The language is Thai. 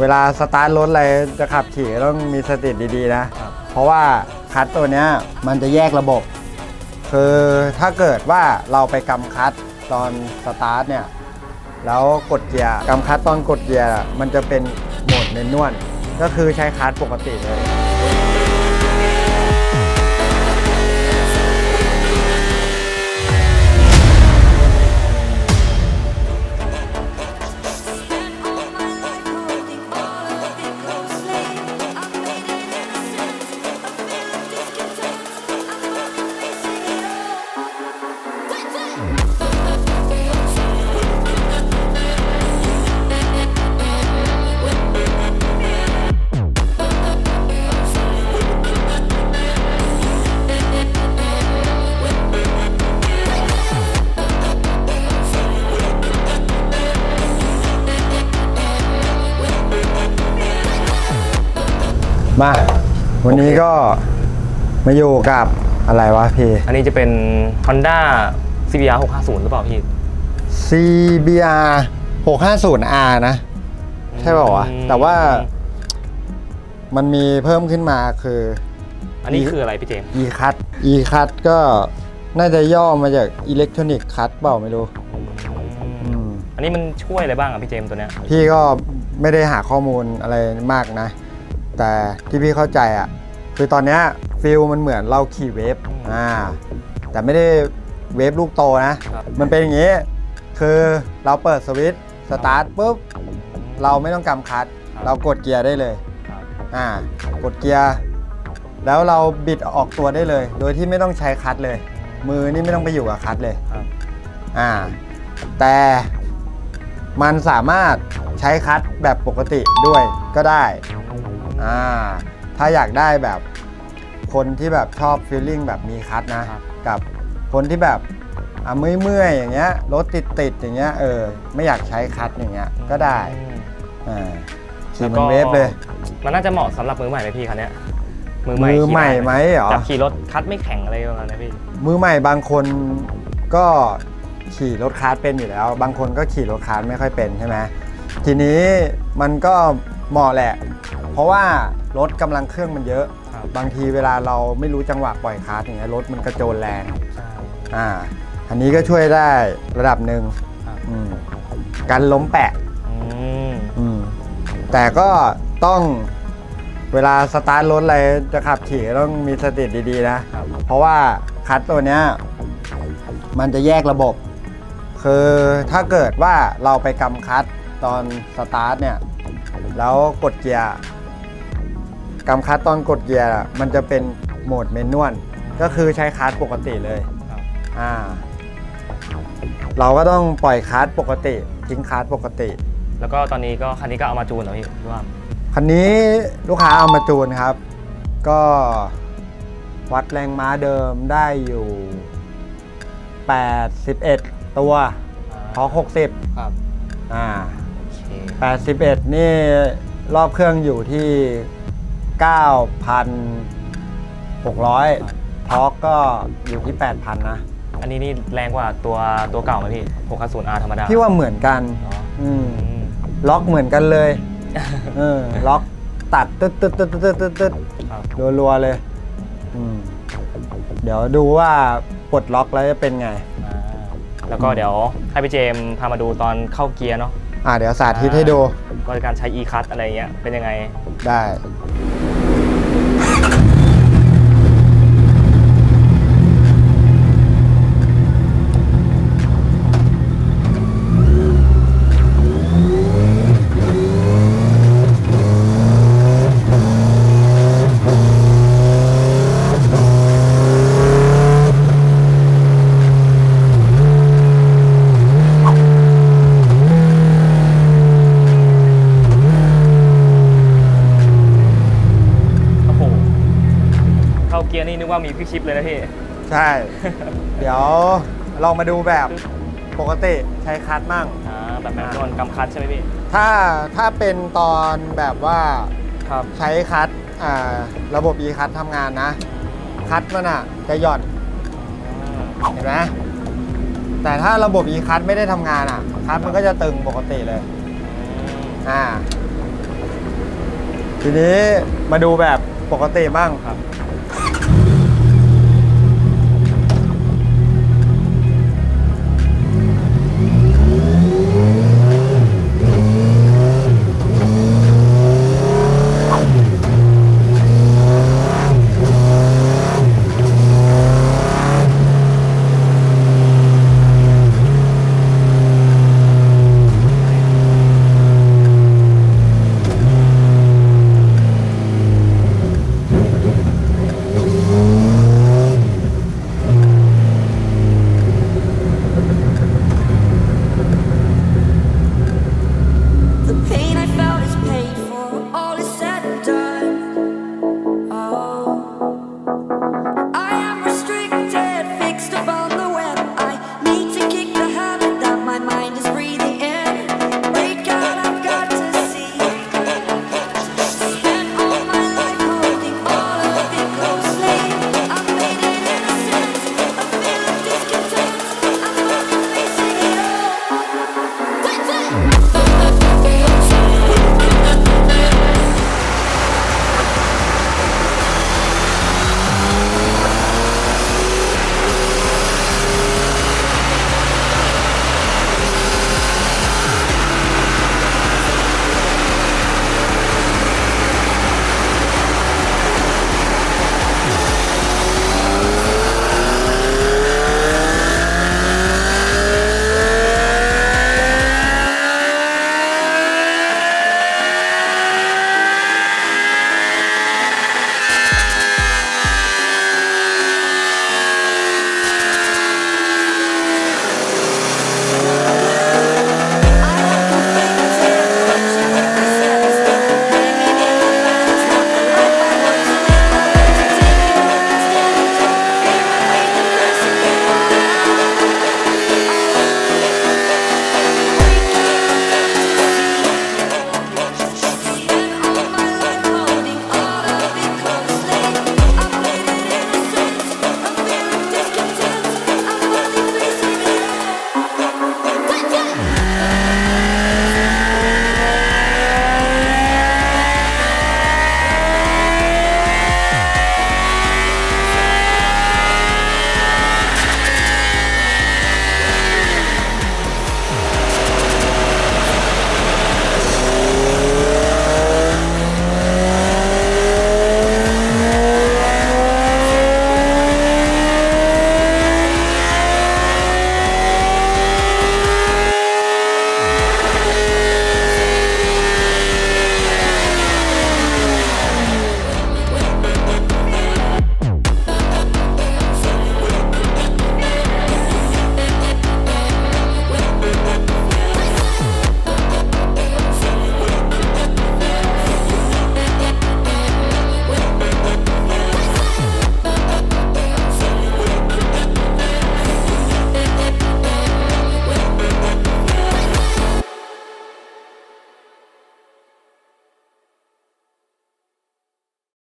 เวลาสตาร์ทรถอะไรจะขับขี่ต้องมีสติดีๆนะ ครับเพราะว่าคัตตัวเนี้ยมันจะแยกระบบ คือถ้าเกิดว่าเราไปกำคัตตอนสตาร์ทเนี่ยแล้วกดเกียร์กำคัตตอนกดเกียร์อะมันจะเป็นโหมดเมนนวลก็คือใช้คัตปกติเลย มา วันนี้ก็มาอยู่กับอะไรวะพี่ อันนี้จะเป็น Honda CBR 650 หรือเปล่าพี่ CBR 650R นะ ใช่เปล่าวะอืม แต่ว่ามันมีเพิ่มขึ้นมาคือ อันนี้คืออะไรพี่เจมส์ e-cut e-cut ก็น่าจะย่อมาจาก electronic cut เปล่าไม่รู้อืม อันนี้มันช่วยอะไรบ้างอะพี่เจมส์ตัวเนี้ย พี่ก็ไม่ได้หาข้อมูลอะไรมากนะ แต่ที่พี่เข้าใจอะ่ะคือตอนเนี้ยฟิลมันเหมือนเราขี่เวฟอ่าแต่ไม่ได้เวฟลูกโตนะครับมันเป็นอย่างนี้ คือเราเปิดสวิตช์สตาร์ทปุ๊บเราไม่ต้องกำคัด เรากดเกียร์ได้เลยครับอ่ากดเกียร์ แล้วเราบิดออกตัวได้เลย โดยที่ไม่ต้องใช้คัดเลย มือนี่ไม่ต้องไปอยู่กับคัดเลยครับอ่าแต่มันสามารถใช้คัดแบบปกติด้วยก็ได้ อ่าถ้าอยากได้แบบคนที่แบบชอบฟีลลิ่งแบบมีคัดนะ ครับ กับคนที่แบบอะเมื่อยๆอย่างเงี้ยรถติดๆอย่างเงี้ยเออไม่อยากใช้คัดอย่างเงี้ยก็ได้อืม อ่าขี่เหมันเวฟเลย มันน่าจะเหมาะสำหรับมือใหม่ไหมพี่คันเนี้ยมือใหม่มือขี่ใหม่ด้ไหมเหรอจับขี่รถคัดไม่แข็งอะไรประมาณนี้พี่มือใหม่บางคนก็ขี่รถคาร์ทเป็นอยู่แล้ว บางคนก็ขี่รถคาร์ทไม่ค่อยเป็นใช่ไหมทีนี้มันก็เหมาะแหละเพ ราะว่ารถกำลังเครื่องมันเยอะ ครับ บางทีเวลาเราไม่รู้จังหวะปล่อยคาร์ทอย่างเงี้ยรถมันกระโจนแรงใช่อ่าอันนี้ก็ช่วยได้ระดับหนึ่งครับอืมกันล้มแปะ อืมอืมแต่ก็ต้องเวลาสตาร์ทรถอะไรจะขับขี่ก็ต้องมีสติดีๆนะ ครับเพราะว่าคัตตัวเนี้ยมันจะแยกระบบ คือถ้าเกิดว่าเราไปกำคัตตอนสตาร์ทเนี่ย แล้วกดเกียร์ กำคัตตอนกดเกียร์อะมันจะเป็นโหมดเมนนวลก็คือใช้คัตปกติเลยครับ อ่า เราก็ต้องปล่อยคัตปกติ ทิ้งคัตปกติ แล้วก็ตอนนี้ก็คันนี้ก็เอามาจูนเหรอพี่หรือว่าคันนี้ลูกค้าเอามาจูนครับ ก็วัดแรงม้าเดิมได้อยู่ 81 ตัวพอ60 ครับอ่า โอเค 81 นี่รอบเครื่องอยู่ที่ 9,600ทอร์กก็อยู่ที่ 8,000 นะ อันนี้นี่แรงกว่าตัวตัวเก่าไหมพี่650 R ธรรมดาพี่ว่าเหมือนกันอ๋ออืมอืมล็อกเหมือนกันเลยเออล็อกตัดตึ๊ดตึ๊ดตึ๊ดตึ๊ดตึ๊ดตึ๊ดครับรัวๆเลยอืมเดี๋ยวดูว่าปลดล็อกแล้วจะเป็นไง อ่าแล้วก็เดี๋ยวให้พี่เจมส์พามาดูตอนเข้าเกียร์เนาะอ่าเดี๋ยวสาธิตให้ดูก็การใช้ e cut อะไรเงี้ยเป็นยังไง ได้ Come on. าเกียร์นี่นึกว่ามีพี่ชิปเลยนะพี่ ใช่ เดี๋ยวลองมาดูแบบปกติใช้คัดมั่ง อ่าแบบแบบนวลกำคัดใช่ไหมพี่ ถ้าถ้าเป็นตอนแบบว่าครับ ใช้คัดอ่าระบบ e คัดทำงานนะ คัดมันอะจะหย่อนเห็นไหมแต่ถ้าระบบ e คัดไม่ได้ทำงานอะ คัดมันก็จะตึงปกติเลยอ่าทีนี้มาดูแบบปกติบ้างครับ